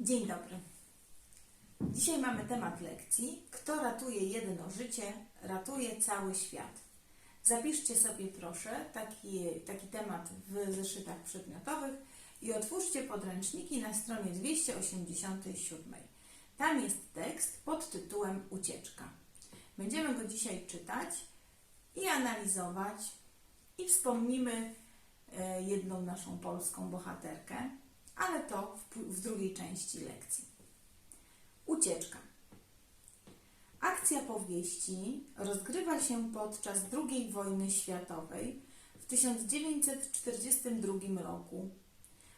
Dzień dobry. Dzisiaj mamy temat lekcji. Kto ratuje jedno życie, ratuje cały świat. Zapiszcie sobie proszę taki, taki temat w zeszytach przedmiotowych i otwórzcie podręczniki na stronie 287. Tam jest tekst pod tytułem Ucieczka. Będziemy go dzisiaj czytać i analizować i wspomnimy e, jedną naszą polską bohaterkę, ale to w, w drugiej części lekcji. Ucieczka. Akcja powieści rozgrywa się podczas II wojny światowej w 1942 roku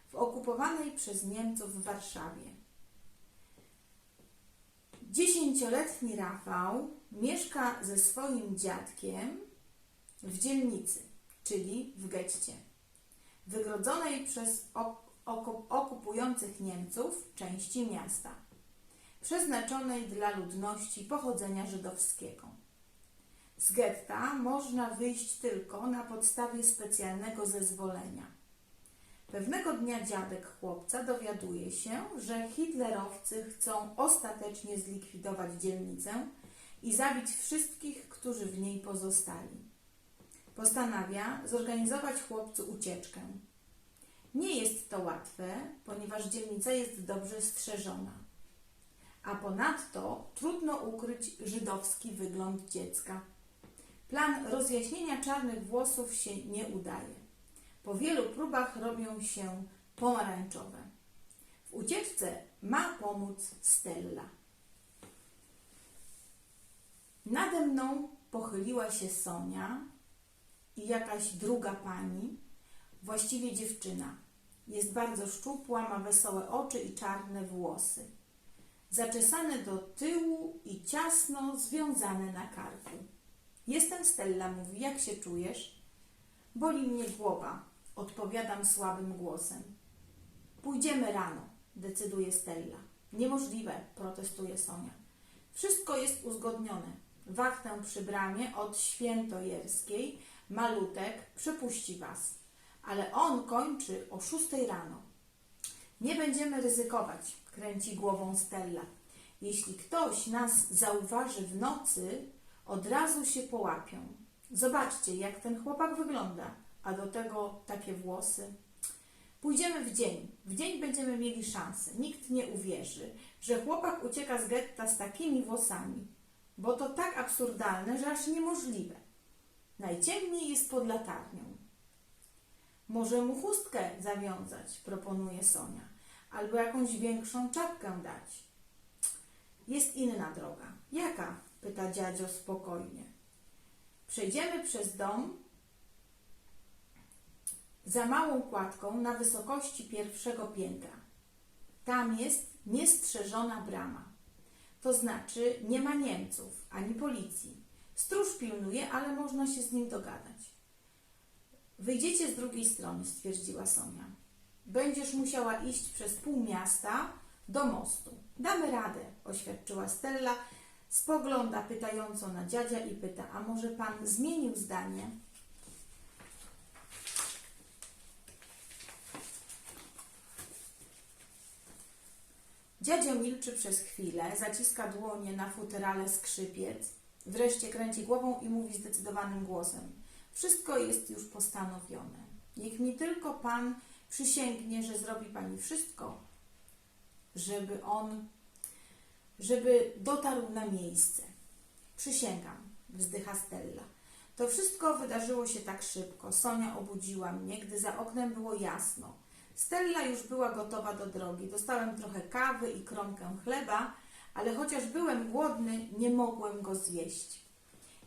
w okupowanej przez Niemców Warszawie. Dziesięcioletni Rafał mieszka ze swoim dziadkiem w dzielnicy, czyli w getcie, wygrodzonej przez okupujących Niemców części miasta, przeznaczonej dla ludności pochodzenia żydowskiego. Z getta można wyjść tylko na podstawie specjalnego zezwolenia. Pewnego dnia dziadek chłopca dowiaduje się, że hitlerowcy chcą ostatecznie zlikwidować dzielnicę i zabić wszystkich, którzy w niej pozostali. Postanawia zorganizować chłopcu ucieczkę. Nie jest to łatwe, ponieważ dzielnica jest dobrze strzeżona. A ponadto trudno ukryć żydowski wygląd dziecka. Plan rozjaśnienia czarnych włosów się nie udaje. Po wielu próbach robią się pomarańczowe. W ucieczce ma pomóc Stella. Nade mną pochyliła się Sonia i jakaś druga pani, właściwie dziewczyna. Jest bardzo szczupła, ma wesołe oczy i czarne włosy. Zaczesane do tyłu i ciasno związane na karku. Jestem Stella, mówi, jak się czujesz? Boli mnie głowa, odpowiadam słabym głosem. Pójdziemy rano, decyduje Stella. Niemożliwe, protestuje Sonia. Wszystko jest uzgodnione. Wachtę przy bramie od Świętojerskiej, Malutek przepuści was, ale on kończy o szóstej rano. Nie będziemy ryzykować, kręci głową Stella. Jeśli ktoś nas zauważy w nocy, od razu się połapią. Zobaczcie, jak ten chłopak wygląda, a do tego takie włosy. Pójdziemy w dzień. W dzień będziemy mieli szansę. Nikt nie uwierzy, że chłopak ucieka z getta z takimi włosami, bo to tak absurdalne, że aż niemożliwe. Najciemniej jest pod latarnią. Może mu chustkę zawiązać, proponuje Sonia, albo jakąś większą czapkę dać. Jest inna droga. Jaka? pyta dziadzio spokojnie. Przejdziemy przez dom za małą kładką na wysokości pierwszego piętra. Tam jest niestrzeżona brama. To znaczy nie ma Niemców ani policji. Stróż pilnuje, ale można się z nim dogadać. Wyjdziecie z drugiej strony, stwierdziła Sonia. Będziesz musiała iść przez pół miasta do mostu. Damy radę, oświadczyła Stella. Spogląda pytająco na dziadzia i pyta, a może pan zmienił zdanie? Dziadzio milczy przez chwilę, zaciska dłonie na futerale skrzypiec, wreszcie kręci głową i mówi zdecydowanym głosem. Wszystko jest już postanowione. Niech mi tylko pan przysięgnie, że zrobi pani wszystko, żeby on, żeby dotarł na miejsce. Przysięgam, wzdycha Stella. To wszystko wydarzyło się tak szybko. Sonia obudziła mnie, gdy za oknem było jasno. Stella już była gotowa do drogi. Dostałem trochę kawy i kromkę chleba, ale chociaż byłem głodny, nie mogłem go zjeść.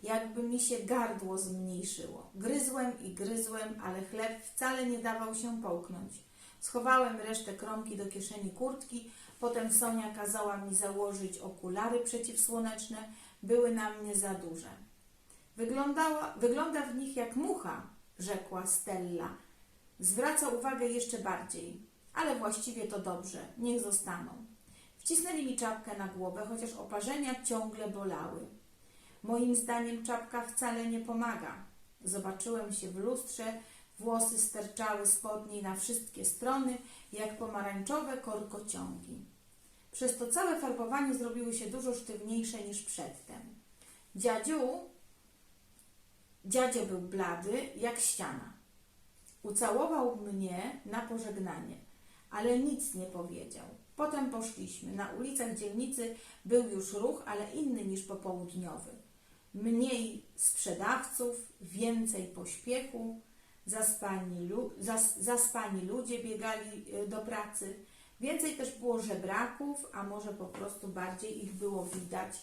Jakby mi się gardło zmniejszyło. Gryzłem i gryzłem, ale chleb wcale nie dawał się połknąć. Schowałem resztę kromki do kieszeni kurtki, potem Sonia kazała mi założyć okulary przeciwsłoneczne, były na mnie za duże. Wyglądała, wygląda w nich jak mucha, rzekła Stella. Zwraca uwagę jeszcze bardziej, ale właściwie to dobrze, niech zostaną. Wcisnęli mi czapkę na głowę, chociaż oparzenia ciągle bolały. Moim zdaniem czapka wcale nie pomaga. Zobaczyłem się w lustrze, włosy sterczały spod niej na wszystkie strony, jak pomarańczowe korkociągi. Przez to całe farbowanie zrobiły się dużo sztywniejsze niż przedtem. Dziadziu, dziadzio był blady jak ściana. Ucałował mnie na pożegnanie, ale nic nie powiedział. Potem poszliśmy. Na ulicach dzielnicy był już ruch, ale inny niż popołudniowy. Mniej sprzedawców, więcej pośpiechu, zaspani, zas, zaspani ludzie biegali y, do pracy. Więcej też było żebraków, a może po prostu bardziej ich było widać.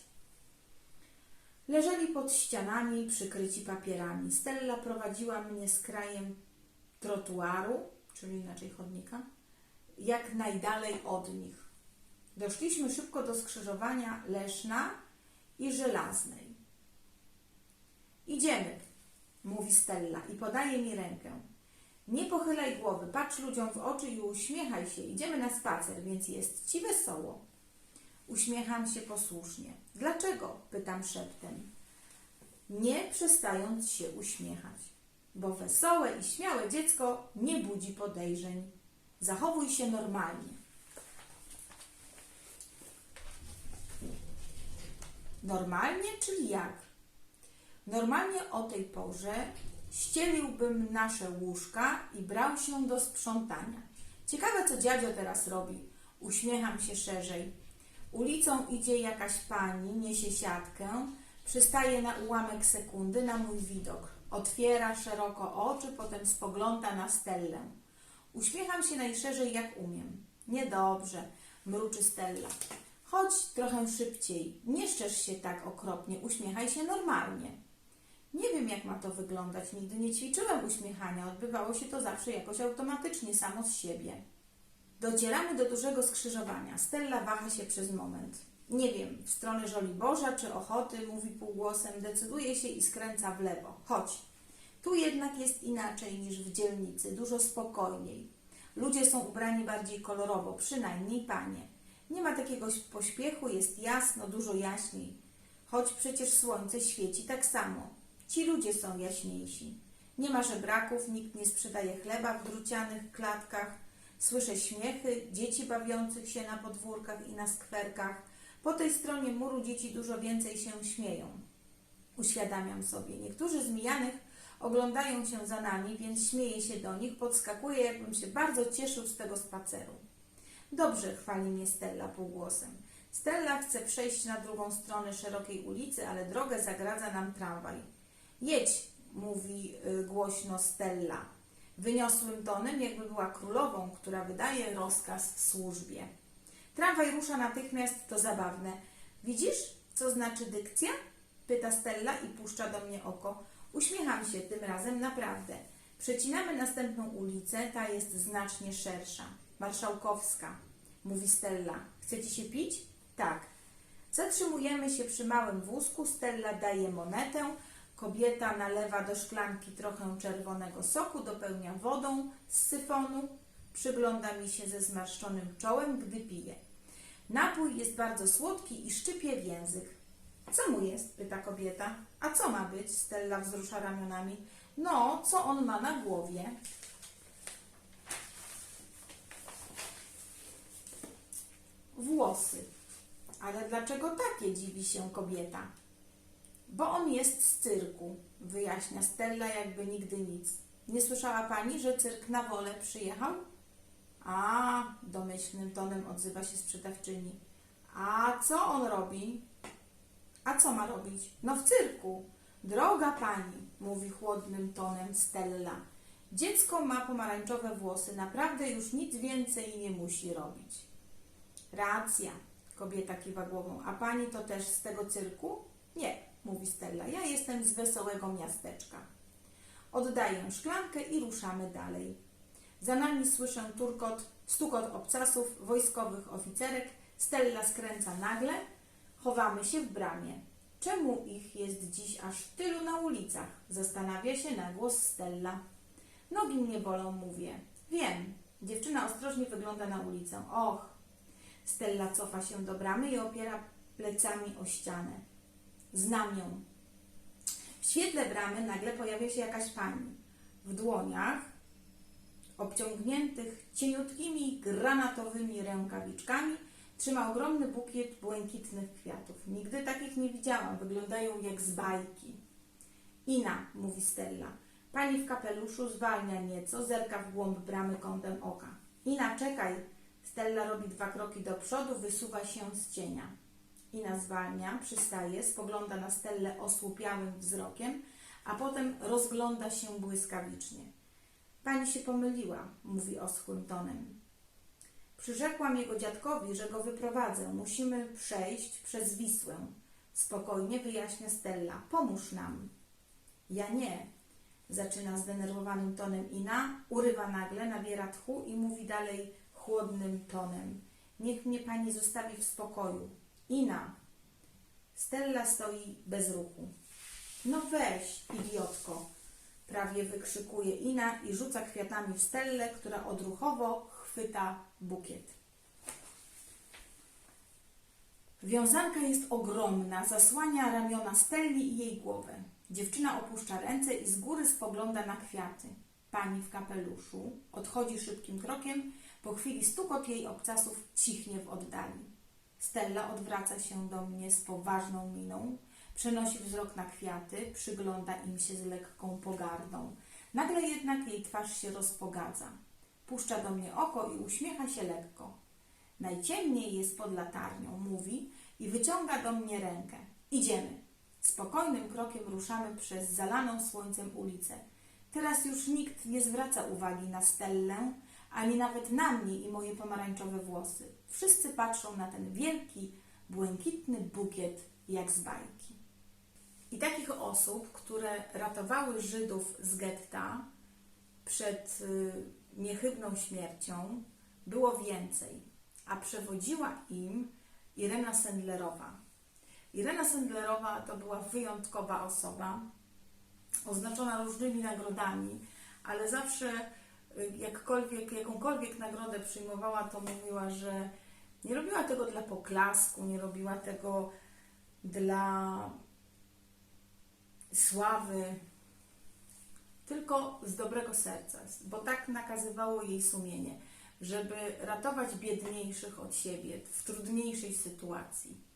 Leżeli pod ścianami, przykryci papierami. Stella prowadziła mnie z krajem trotuaru, czyli inaczej chodnika, jak najdalej od nich. Doszliśmy szybko do skrzyżowania Leszna i Żelaznej. Idziemy, mówi Stella i podaje mi rękę. Nie pochylaj głowy, patrz ludziom w oczy i uśmiechaj się. Idziemy na spacer, więc jest ci wesoło. Uśmiecham się posłusznie. Dlaczego? pytam szeptem. Nie przestając się uśmiechać, bo wesołe i śmiałe dziecko nie budzi podejrzeń. Zachowuj się normalnie. Normalnie, czyli jak? Normalnie o tej porze ścieliłbym nasze łóżka i brał się do sprzątania. Ciekawe, co dziadzio teraz robi. Uśmiecham się szerzej. Ulicą idzie jakaś pani, niesie siatkę, przystaje na ułamek sekundy na mój widok. Otwiera szeroko oczy, potem spogląda na Stellę. Uśmiecham się najszerzej jak umiem. Niedobrze, mruczy Stella. Chodź trochę szybciej, nie szczerz się tak okropnie, uśmiechaj się normalnie. Nie wiem, jak ma to wyglądać. Nigdy nie ćwiczyłem uśmiechania. Odbywało się to zawsze jakoś automatycznie, samo z siebie. Docieramy do dużego skrzyżowania. Stella waha się przez moment. Nie wiem, w stronę Żoliborza czy Ochoty, mówi półgłosem, decyduje się i skręca w lewo. Chodź. Tu jednak jest inaczej niż w dzielnicy, dużo spokojniej. Ludzie są ubrani bardziej kolorowo, przynajmniej panie. Nie ma takiego pośpiechu, jest jasno, dużo jaśniej. Choć przecież słońce świeci tak samo. Ci ludzie są jaśniejsi. Nie ma żebraków, nikt nie sprzedaje chleba w drucianych klatkach. Słyszę śmiechy dzieci bawiących się na podwórkach i na skwerkach. Po tej stronie muru dzieci dużo więcej się śmieją. Uświadamiam sobie. Niektórzy z mijanych oglądają się za nami, więc śmieję się do nich, podskakuję, jakbym się bardzo cieszył z tego spaceru. Dobrze, chwali mnie Stella półgłosem. Stella chce przejść na drugą stronę szerokiej ulicy, ale drogę zagradza nam tramwaj. Jedź, mówi y, głośno Stella. Wyniosłym tonem, jakby była królową, która wydaje rozkaz służbie. Tramwaj rusza natychmiast, to zabawne. Widzisz, co znaczy dykcja? Pyta Stella i puszcza do mnie oko. Uśmiecham się tym razem naprawdę. Przecinamy następną ulicę, ta jest znacznie szersza. Marszałkowska, mówi Stella. Chcecie się pić? Tak. Zatrzymujemy się przy małym wózku, Stella daje monetę, kobieta nalewa do szklanki trochę czerwonego soku, dopełnia wodą z syfonu, przygląda mi się ze zmarszczonym czołem, gdy pije. Napój jest bardzo słodki i szczypie w język. Co mu jest? pyta kobieta. A co ma być? Stella wzrusza ramionami. No, co on ma na głowie? Włosy. Ale dlaczego takie, dziwi się kobieta? Bo on jest z cyrku, wyjaśnia Stella jakby nigdy nic. Nie słyszała pani, że cyrk na wolę przyjechał? A, domyślnym tonem odzywa się sprzedawczyni. A co on robi? A co ma robić? No w cyrku. Droga pani, mówi chłodnym tonem Stella. Dziecko ma pomarańczowe włosy, naprawdę już nic więcej nie musi robić. Racja, kobieta kiwa głową. A pani to też z tego cyrku? Nie, mówi Stella. Ja jestem z wesołego miasteczka. Oddaję szklankę i ruszamy dalej. Za nami słyszę turkot, stukot obcasów, wojskowych oficerek. Stella skręca nagle. Chowamy się w bramie. Czemu ich jest dziś aż tylu na ulicach? Zastanawia się na głos Stella. Nogi mnie bolą, mówię. Wiem. Dziewczyna ostrożnie wygląda na ulicę. Och. Stella cofa się do bramy i opiera plecami o ścianę. Znam ją. W świetle bramy nagle pojawia się jakaś pani. W dłoniach, obciągniętych cieniutkimi granatowymi rękawiczkami, Trzyma ogromny bukiet błękitnych kwiatów. Nigdy takich nie widziałam. Wyglądają jak z bajki. Ina, mówi Stella. Pani w kapeluszu zwalnia nieco, zerka w głąb bramy kątem oka. Ina, czekaj. Stella robi dwa kroki do przodu, wysuwa się z cienia. Ina zwalnia, przystaje, spogląda na Stellę osłupiałym wzrokiem, a potem rozgląda się błyskawicznie. Pani się pomyliła, mówi oschłym tonem. Przyrzekłam jego dziadkowi, że go wyprowadzę. Musimy przejść przez Wisłę. Spokojnie wyjaśnia Stella. Pomóż nam. Ja nie. Zaczyna zdenerwowanym tonem Ina, urywa nagle, nabiera tchu i mówi dalej chłodnym tonem. Niech mnie pani zostawi w spokoju. Ina. Stella stoi bez ruchu. No weź, idiotko, prawie wykrzykuje Ina i rzuca kwiatami w Stellę, która odruchowo chwyta bukiet. Wiązanka jest ogromna, zasłania ramiona Stelli i jej głowę. Dziewczyna opuszcza ręce i z góry spogląda na kwiaty. Pani w kapeluszu odchodzi szybkim krokiem, po chwili stukot jej obcasów cichnie w oddali. Stella odwraca się do mnie z poważną miną, przenosi wzrok na kwiaty, przygląda im się z lekką pogardą. Nagle jednak jej twarz się rozpogadza. Puszcza do mnie oko i uśmiecha się lekko. Najciemniej jest pod latarnią, mówi i wyciąga do mnie rękę. Idziemy. Spokojnym krokiem ruszamy przez zalaną słońcem ulicę. Teraz już nikt nie zwraca uwagi na Stellę, ani nawet na mnie i moje pomarańczowe włosy. Wszyscy patrzą na ten wielki, błękitny bukiet jak z bajki. I takich osób, które ratowały Żydów z getta przed y, niechybną śmiercią, było więcej, a przewodziła im Irena Sendlerowa. Irena Sendlerowa to była wyjątkowa osoba, oznaczona różnymi nagrodami, ale zawsze y, jakkolwiek, jakąkolwiek nagrodę przyjmowała, to mówiła, że nie robiła tego dla poklasku, nie robiła tego dla sławy, tylko z dobrego serca, bo tak nakazywało jej sumienie, żeby ratować biedniejszych od siebie w trudniejszej sytuacji.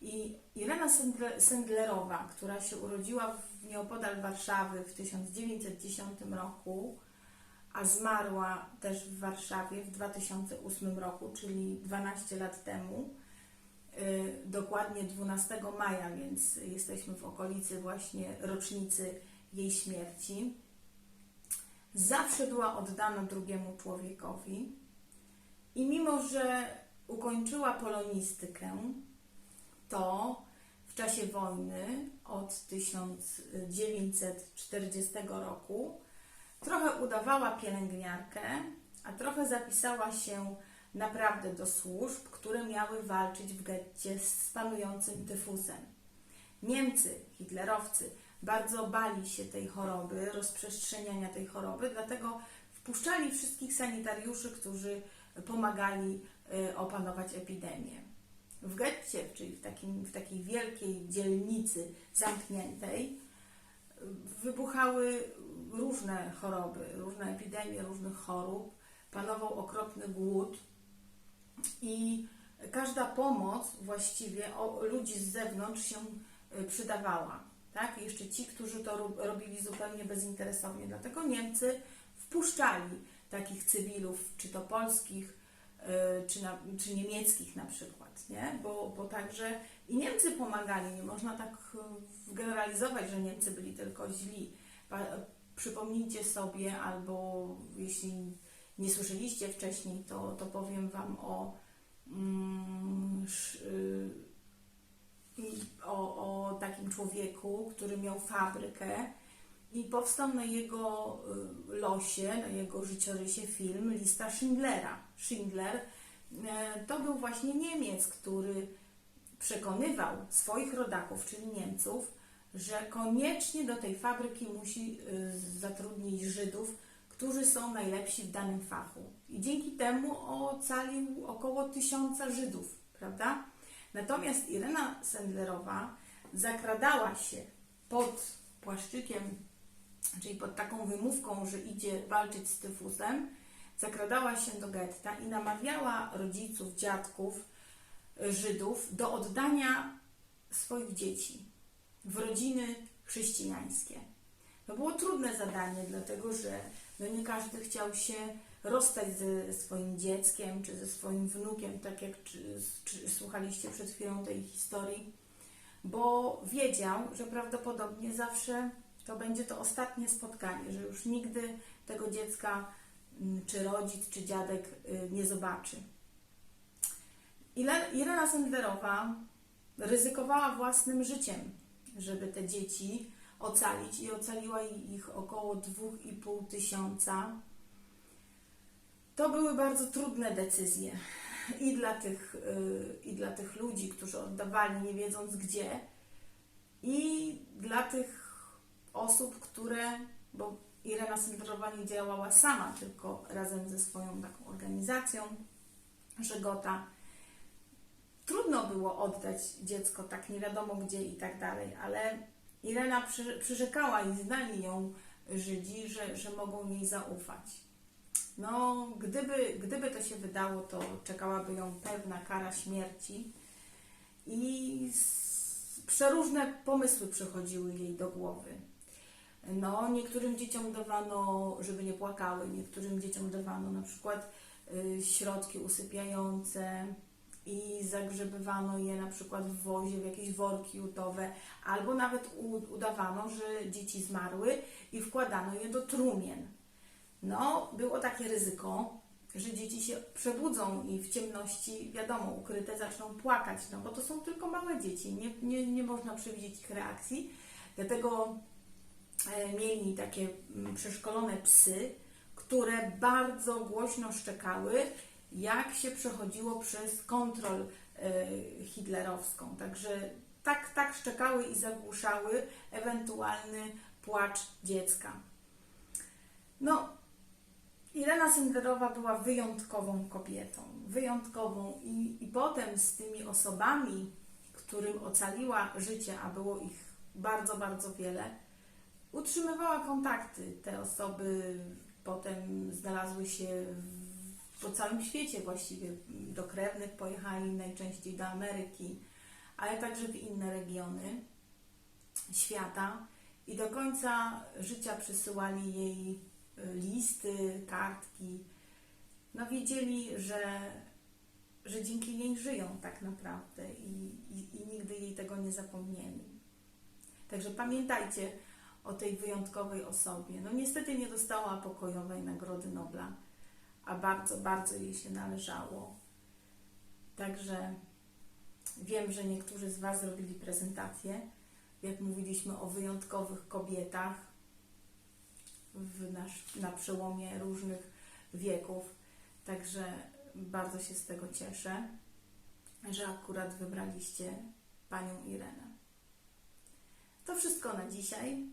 I Irena Sendle- Sendlerowa, która się urodziła w nieopodal Warszawy w 1910 roku, a zmarła też w Warszawie w 2008 roku, czyli 12 lat temu, y, dokładnie 12 maja, więc jesteśmy w okolicy właśnie rocznicy jej śmierci. Zawsze była oddana drugiemu człowiekowi i mimo, że ukończyła polonistykę, to w czasie wojny od 1940 roku trochę udawała pielęgniarkę, a trochę zapisała się naprawdę do służb, które miały walczyć w getcie z panującym tyfusem. Niemcy, hitlerowcy, bardzo bali się tej choroby, rozprzestrzeniania tej choroby, dlatego wpuszczali wszystkich sanitariuszy, którzy pomagali y, opanować epidemię. W getcie, czyli w, takim, w takiej wielkiej dzielnicy zamkniętej, wybuchały różne choroby, różne epidemie różnych chorób, panował okropny głód i każda pomoc właściwie o, ludzi z zewnątrz się y, przydawała. Tak? Jeszcze ci, którzy to ro- robili zupełnie bezinteresownie. Dlatego Niemcy wpuszczali takich cywilów, czy to polskich, y, czy, na, czy niemieckich na przykład, nie? Bo, bo także i Niemcy pomagali. Nie można tak y, generalizować, że Niemcy byli tylko źli. Przypomnijcie sobie, albo jeśli nie słyszeliście wcześniej, to, to powiem Wam o, mm, y, o, o takim człowieku, który miał fabrykę i powstał na jego y, losie, na jego życiorysie film Lista Schindlera. Schindler e, to był właśnie Niemiec, który przekonywał swoich rodaków, czyli Niemców, że koniecznie do tej fabryki musi y, zatrudnić Żydów, którzy są najlepsi w danym fachu. I dzięki temu ocalił około tysiąca Żydów, prawda? Natomiast Irena Sendlerowa zakradała się pod płaszczykiem, czyli pod taką wymówką, że idzie walczyć z tyfusem, zakradała się do getta i namawiała rodziców, dziadków, Żydów do oddania swoich dzieci w rodziny chrześcijańskie. To było trudne zadanie, dlatego że no nie każdy chciał się rozstać ze swoim dzieckiem czy ze swoim wnukiem, tak jak czy, czy, słuchaliście przed chwilą tej historii, bo wiedział, że prawdopodobnie zawsze to będzie to ostatnie spotkanie, że już nigdy tego dziecka mm, czy rodzic, czy dziadek y, nie zobaczy. Irena Sendlerowa ryzykowała własnym życiem, żeby te dzieci ocalić i ocaliła ich około 2,5 tysiąca. To były bardzo trudne decyzje i dla tych, y, i dla tych ludzi, którzy oddawali nie wiedząc gdzie, i dla tych osób, które, bo Irena Sendlerowa nie działała sama, tylko razem ze swoją taką organizacją Żegota. Trudno było oddać dziecko tak nie wiadomo gdzie i tak dalej, ale Irena przy, przyrzekała i znali ją Żydzi, że, że mogą jej zaufać. No, gdyby, gdyby to się wydało, to czekałaby ją pewna kara śmierci i przeróżne pomysły przychodziły jej do głowy. No, niektórym dzieciom dawano, żeby nie płakały, niektórym dzieciom dawano na przykład y, środki usypiające i zagrzebywano je na przykład w wozie, w jakieś worki jutowe, albo nawet udawano, że dzieci zmarły i wkładano je do trumien. No, było takie ryzyko, że dzieci się przebudzą i w ciemności, wiadomo, ukryte zaczną płakać, no bo to są tylko małe dzieci, nie, nie, nie można przewidzieć ich reakcji, dlatego e, mieli takie mm, przeszkolone psy, które bardzo głośno szczekały, jak się przechodziło przez kontrol e, hitlerowską. Także tak, tak szczekały i zagłuszały ewentualny płacz dziecka. No, Irena Senderowa była wyjątkową kobietą, wyjątkową i, i potem z tymi osobami, którym ocaliła życie, a było ich bardzo, bardzo wiele, utrzymywała kontakty. Te osoby potem znalazły się w, po całym świecie właściwie. Do krewnych pojechali najczęściej do Ameryki, ale także w inne regiony świata i do końca życia przysyłali jej y, listy, kartki. No wiedzieli, że, że dzięki niej żyją tak naprawdę i, i, i nigdy jej tego nie zapomnieli. Także pamiętajcie o tej wyjątkowej osobie. No niestety nie dostała pokojowej Nagrody Nobla, a bardzo, bardzo jej się należało. Także wiem, że niektórzy z Was zrobili prezentację, jak mówiliśmy o wyjątkowych kobietach nasz, na przełomie różnych wieków. Także bardzo się z tego cieszę, że akurat wybraliście Panią Irenę. To wszystko na dzisiaj.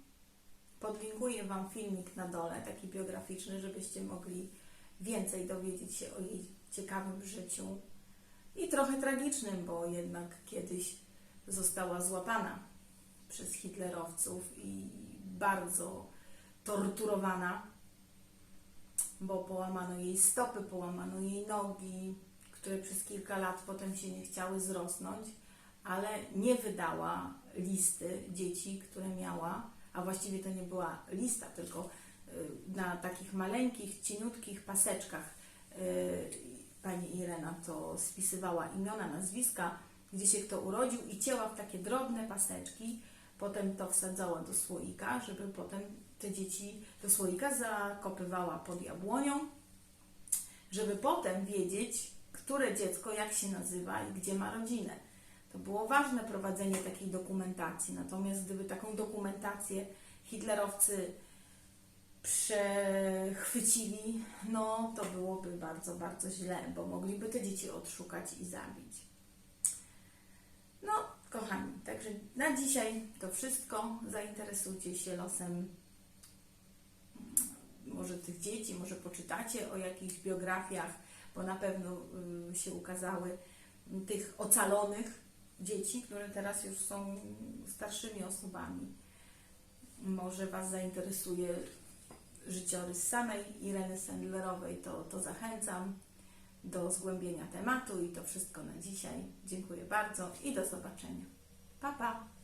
Podlinkuję Wam filmik na dole, taki biograficzny, żebyście mogli więcej dowiedzieć się o jej ciekawym życiu i trochę tragicznym, bo jednak kiedyś została złapana przez hitlerowców i bardzo torturowana, bo połamano jej stopy, połamano jej nogi, które przez kilka lat potem się nie chciały zrosnąć, ale nie wydała listy dzieci, które miała, a właściwie to nie była lista, tylko na takich maleńkich, cieniutkich paseczkach y, pani Irena to spisywała imiona, nazwiska, gdzie się kto urodził i cięła w takie drobne paseczki. Potem to wsadzała do słoika, żeby potem te dzieci do słoika zakopywała pod jabłonią, żeby potem wiedzieć, które dziecko jak się nazywa i gdzie ma rodzinę. To było ważne prowadzenie takiej dokumentacji. Natomiast gdyby taką dokumentację hitlerowcy przechwycili, no to byłoby bardzo, bardzo źle, bo mogliby te dzieci odszukać i zabić. No, kochani, także na dzisiaj to wszystko. Zainteresujcie się losem mm, może tych dzieci, może poczytacie o jakichś biografiach, bo na pewno y, się ukazały tych ocalonych dzieci, które teraz już są starszymi osobami. Może Was zainteresuje życiorys samej Ireny Sendlerowej, to, to zachęcam do zgłębienia tematu i to wszystko na dzisiaj. Dziękuję bardzo i do zobaczenia. Pa, pa!